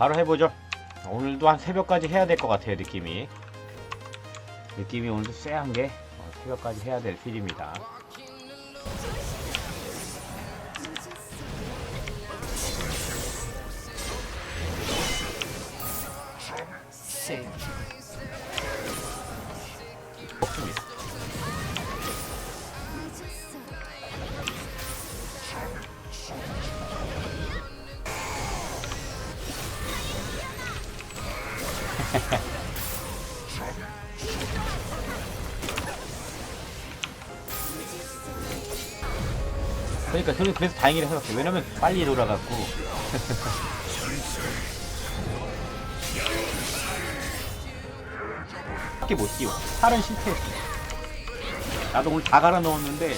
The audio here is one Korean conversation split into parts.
바로 해보죠. 오늘도 한 새벽까지 해야 될 것 같아요, 느낌이. 느낌이 오늘도 쎄한 게 어, 새벽까지 해야 될 필입니다. 없습니 그러니까 저는 그래서 다행이라 생각해요. 왜냐면 빨리 돌아갔고 밖에 못 뛰어. 팔은 실패했어. 나도 오늘 다 갈아 넣었는데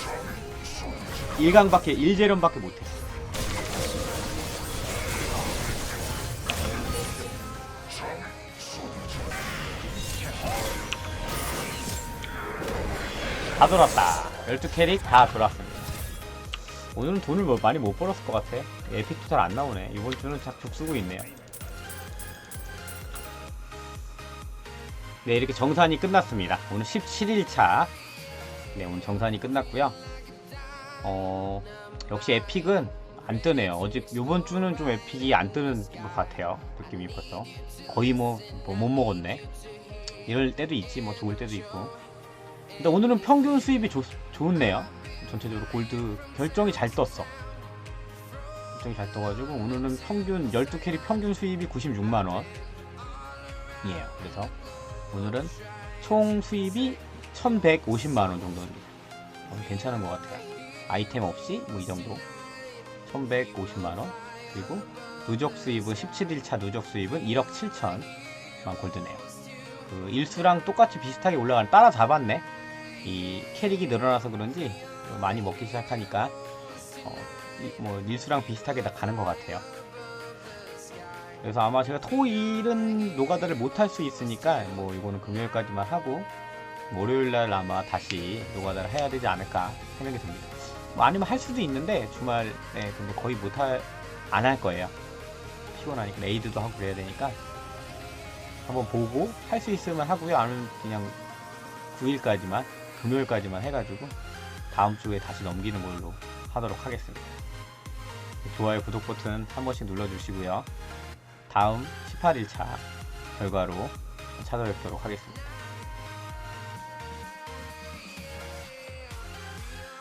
1강밖에 1재련밖에 못했어. 다 돌았다. 12캐릭 다 돌았습니다. 오늘은 돈을 뭐 많이 못 벌었을 것 같아. 에픽도 잘 안 나오네. 이번 주는 작죽 쓰고 있네요. 네, 이렇게 정산이 끝났습니다. 오늘 17일차. 네, 오늘 정산이 끝났고요. 어, 역시 에픽은 안 뜨네요. 어제, 요번 주는 좀 에픽이 안 뜨는 것 같아요. 느낌이 벌써. 거의 뭐, 뭐못 먹었네. 이럴 때도 있지, 뭐 좋을 때도 있고. 근데 오늘은 평균 수입이 좋, 좋네요. 전체적으로 골드 결정이 잘 떴어. 결정이 잘 떠가지고 오늘은 평균 12캐릭 평균 수입이 96만원. 이에요. 그래서 오늘은 총 수입이 1150만원 정도입니다. 어, 괜찮은 것 같아요. 아이템 없이 뭐 이 정도. 1150만원. 그리고 누적 수입은 17일차 누적 수입은 1억 7천만 골드네요. 그 일수랑 똑같이 비슷하게 올라가는 따라 잡았네. 이 캐릭이 늘어나서 그런지 좀 많이 먹기 시작하니까 어, 이- 뭐 일수랑 비슷하게 다 가는 것 같아요. 그래서 아마 제가 토일은 노가다를 못할 수 있으니까 뭐 이거는 금요일까지만 하고 월요일 날 아마 다시 노가다를 해야 되지 않을까 생각이 듭니다. 뭐 아니면 할 수도 있는데 주말에 근데 거의 못할 안 할 거예요. 피곤하니까 레이드도 하고 그래야 되니까 한번 보고 할 수 있으면 하고요. 아니면 그냥 9일까지만 금요일까지만 해가지고 다음 주에 다시 넘기는 걸로 하도록 하겠습니다. 좋아요, 구독 버튼 한 번씩 눌러주시고요. 다음 18일차 결과로 찾아뵙도록 하겠습니다.